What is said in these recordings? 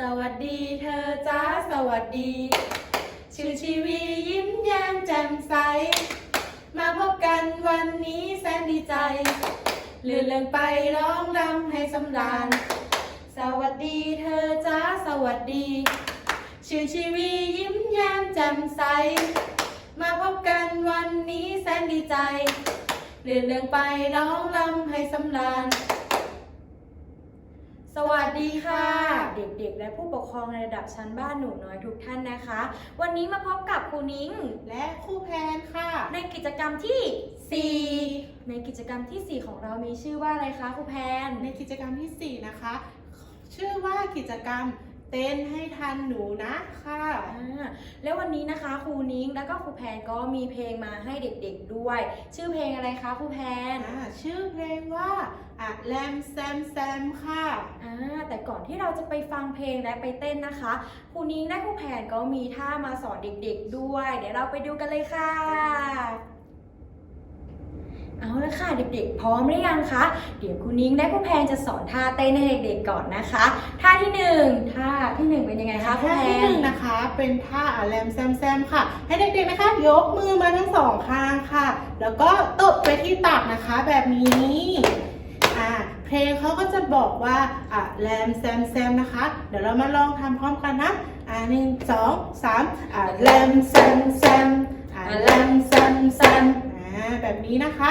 สวัสดีเธอจ้าสวัสดี ชื่อชีวียิ้มแย้มแจ่มใส มาพบกันวันนี้แสนดีใจลื่นเรื่องไปร้องรำให้สำราญ สวัสดีเธอจ้าสวัสดี ชื่อชีวียิ้มแย้มแจ่มใส มาพบกันวันนี้แสนดีใจเลื่อนเรื่องไปร้องรำให้สำราญ สวัสดีค่ะ เด็กๆ และผู้ปกครองในระดับชั้นบ้านหนูน้อยทุกท่านนะคะ วันนี้มาพบกับครูนิ้ง และครูแพนค่ะ ในกิจกรรมที่ 4 ในกิจกรรมทีสี่4 ของเรามีชื่อว่าอะไรคะครูแพน ในกิจกรรมที่ 4 นะคะ ชื่อว่ากิจกรรมเต้นให้ทันหนูนะค่ะอ่าแล้ววันนี้นะคะครูนิ้งแล้วก็ครูแพนก็มีเพลงมาให้เด็กๆด้วย ชื่อเพลงอะไรคะครูแพนอ่าชื่อเพลงว่า อะแลมแซมแซมค่ะอ่าแต่ก่อนที่เราจะไปฟังเพลงและไปเต้นนะคะครูนิ้งและครูแพนก็มีท่ามาสอนเด็กๆด้วย เดี๋ยวเราไปดูกันเลยค่ะ เอาละค่ะเด็กๆ พร้อมหรือยังคะ เดี๋ยวครูนิ้งและครูแพนจะสอนท่าเต้นให้เด็กๆก่อนนะคะ ท่าที่หนึ่งท่าที่หนึ่งเป็นยังไงคะครูท่าแพที่หนนึ่งนะคะ เป็นท่าอะแลมแซมแซมค่ะ ให้เด็กๆนะคะยกมือมาทั้งสองข้างค่ะ แล้วก็ตบไปที่ตักนะคะแบบนี้ อ่าเพลงเขาก็จะบอกว่าอะแลมแซมแซมนะคะ เดี๋ยวเรามาลองทำพร้อมกันนะอ่าหนึ่งสองสามอะแลมแซมแซมอะแลมแซมแซมอ่าแบบนี้นะคะ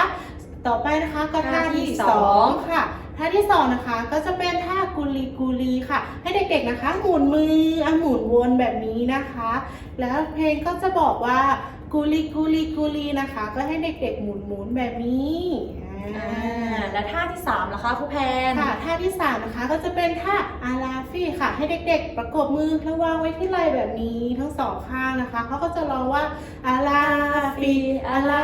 ต่อไปนะคะก็ท่าที่สองค่ะท่าที่สองนะคะก็จะเป็นท่ากุลีกุลีค่ะ ให้เด็กๆนะคะ หมุนมืออะหมุนวนแบบนี้นะคะ แล้วเพลงก็จะบอกว่า กุลีกุลีกุลีนะคะ ก็ให้เด็กๆหมุนหมุนแบบนี้อ่าอ่าและท่าที่สามล่ะคะครูแพนค่ะท่าที่สามนะคะก็จะเป็นท่าอาลาฟี่ค่ะ ให้เด็กๆ ประกบมือแล้ววางไว้ที่ไหล่แบบนี้ทั้งสองข้างนะคะเขาก็จะร้องว่าอาลาฟีอาลา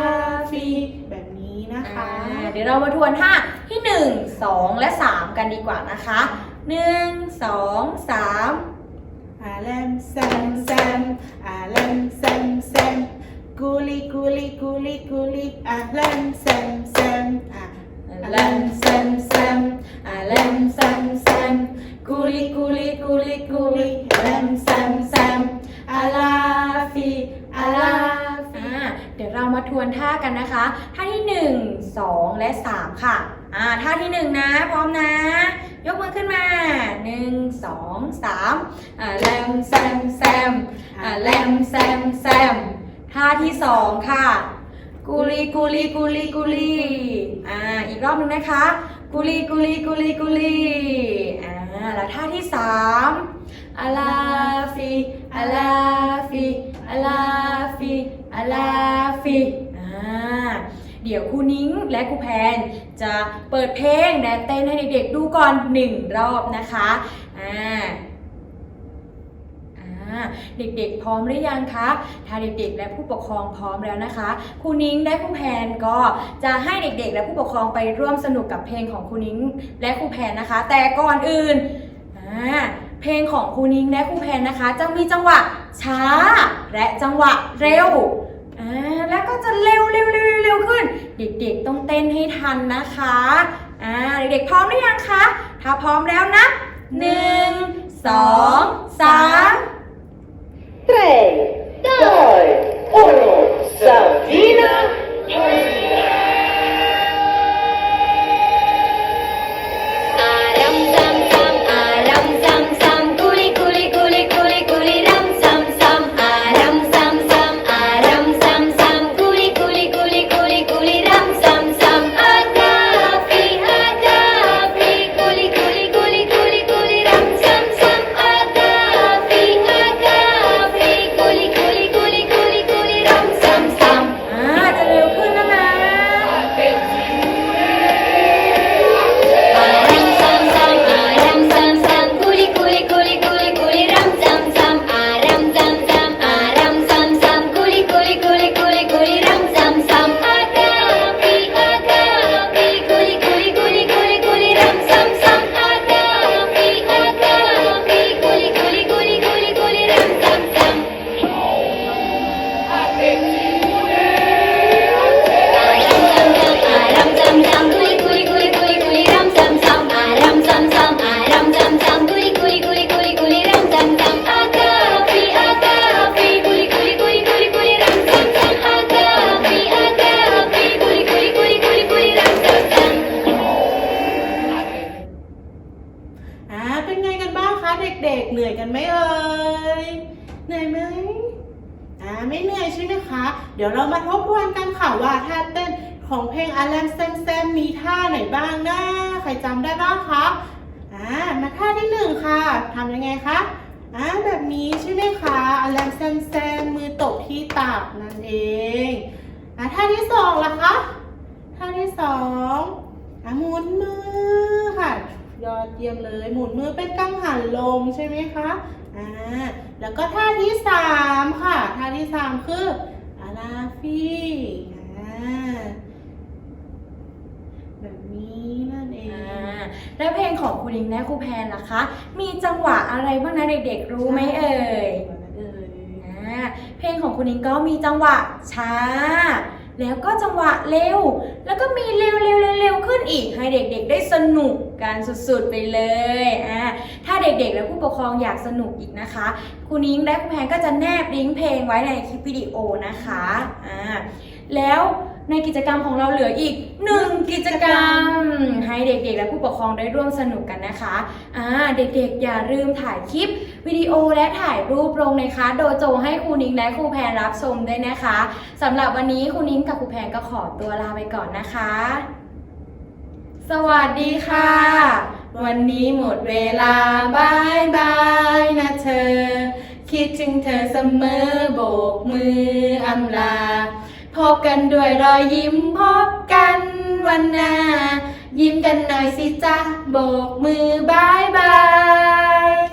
ฟีแบบนี้นะคะอ่าเดี๋ยวเรามาทวนท่าที่ 1 2 และ 3 กันดีกว่านะคะ 1 2 3อาแลมแซมแซมอาแลมแซมแซม กูลีกูลีกูลีกูลีอาแลมแซมแซมอะแลมแซมแซมอ่าแลมแซมแซมกุลิกุลิกุลิกุลิแลมแซมแซมอาลาฟีอาลาฟีอ่าเดี๋ยวเรามาทวนท่ากันนะคะ ท่าที่ 1 2 และ 3 ค่ะอ่าท่าที่ 1 นะ พร้อมนะ ยกมือขึ้นมา 1 2 3อ่าแลมแซมแซมอ่าแลมแซมแซม ท่าที่2ค่ะ กุลีกุลีกุลีกุลีอ่าอีกรอบหนึ่งนะคะ กุลีกุลีกุลีกุลีอ่าแล้วท่าที่สามอาลาฟีอาลาฟีอาลาฟีอาลาฟีอ่าเดี๋ยวครูนิ้งและครูแพนจะเปิดเพลงและเต้นให้เด็กๆดูก่อนหนึ่งรอบนะคะอ่อ่า เด็กๆ พร้อมหรือยังคะ ถ้าเด็กๆ และผู้ปกครองพร้อมแล้วนะคะครูนิ้งและครูแพนก็จะให้เด็กๆ และผู้ปกครองไปร่วมสนุกกับเพลงของครูนิ้งและครูแพนนะคะ แต่ก่อนอื่นเพลงของครูนิ้งและครูแพนนะคะ จะมีจังหวะช้า และจังหวะเร็วแล้วก็จะเร็วเร็วเร็วเร็วขึ้น เด็กๆ ต้องเต้นให้ทันนะคะอ่าเด็กๆพร้อมหรือยังคะ ถ้าพร้อมแล้วนะหนึ่งสองสาม เหนื่อยกันไหมเอ่ย เหนื่อยไหมอ่าไม่เหนื่อยใช่ไหมคะ เดี๋ยวเรามาทบทวนกันค่ะว่าท่าเต้นของเพลงอาแลมแซมแซมมีท่าไหนบ้างนะ ใครจำได้บ้างคะ อ่า มาท่าที่หนึ่งค่ะทำยังไงคะ อ่า แบบนี้ใช่ไหมคะอาแลมแซมแซมมือตบที่ตักนั่นเอง อ่าท่าที่สองล่ะคะ ท่าที่สองอะหมุนมือค่ะ ย อดเยี่ยมเลย หมุนมือเป็นกังหันลมใช่ไหมคะอ่าแล้วก็ท่าที่สามค่ะ ท่าที่สามคืออาลาฟีอ่าแบบนี้นั่นเองอ่าแล้วเพลงของคุณลิงและครูแพนล่ะคะ มีจังหวะอะไรบ้างนะเด็กๆ รู้ไหมเอ่ยเอ่ยอ่าเพลงของคุณลิงก็มีจังหวะช้า แล้วก็จังหวะเร็ว แล้วก็มีเร็วเร็วเร็วเร็วขึ้นอีกให้เด็กๆ ได้สนุกกันสุดๆไปเลยอ่าถ้าเด็กๆ และผู้ปกครองอยากสนุกอีกนะคะครูนิ้งและครูแพนก็จะแนบลิงก์เพลงไว้ในคลิปวิดีโอนะคะอ่าแล้ว ในกิจกรรมของเราเหลืออีกหนึ่งกิจกรรม ให้เด็กๆ และผู้ปกครองได้ร่วมสนุกกันนะคะอ่าเด็กๆ อย่าลืมถ่ายคลิปวิดีโอและถ่ายรูปลงในคะโดโจให้ครูนิ้งและครูแพนรับชมด้วยนะคะสำหรับวันนี้ครูนิ้งกับครูแพนก็ขอตัวลาไปก่อนนะคะ สวัสดีค่ะ วันนี้หมดเวลาบายบายนะเธอ คิดถึงเธอเสมอโบกมืออำลา พบกันด้วยรอยยิ้มพบกันวันหน้า ยิ้มกันหน่อยสิจ๊ะโบกมือบายบาย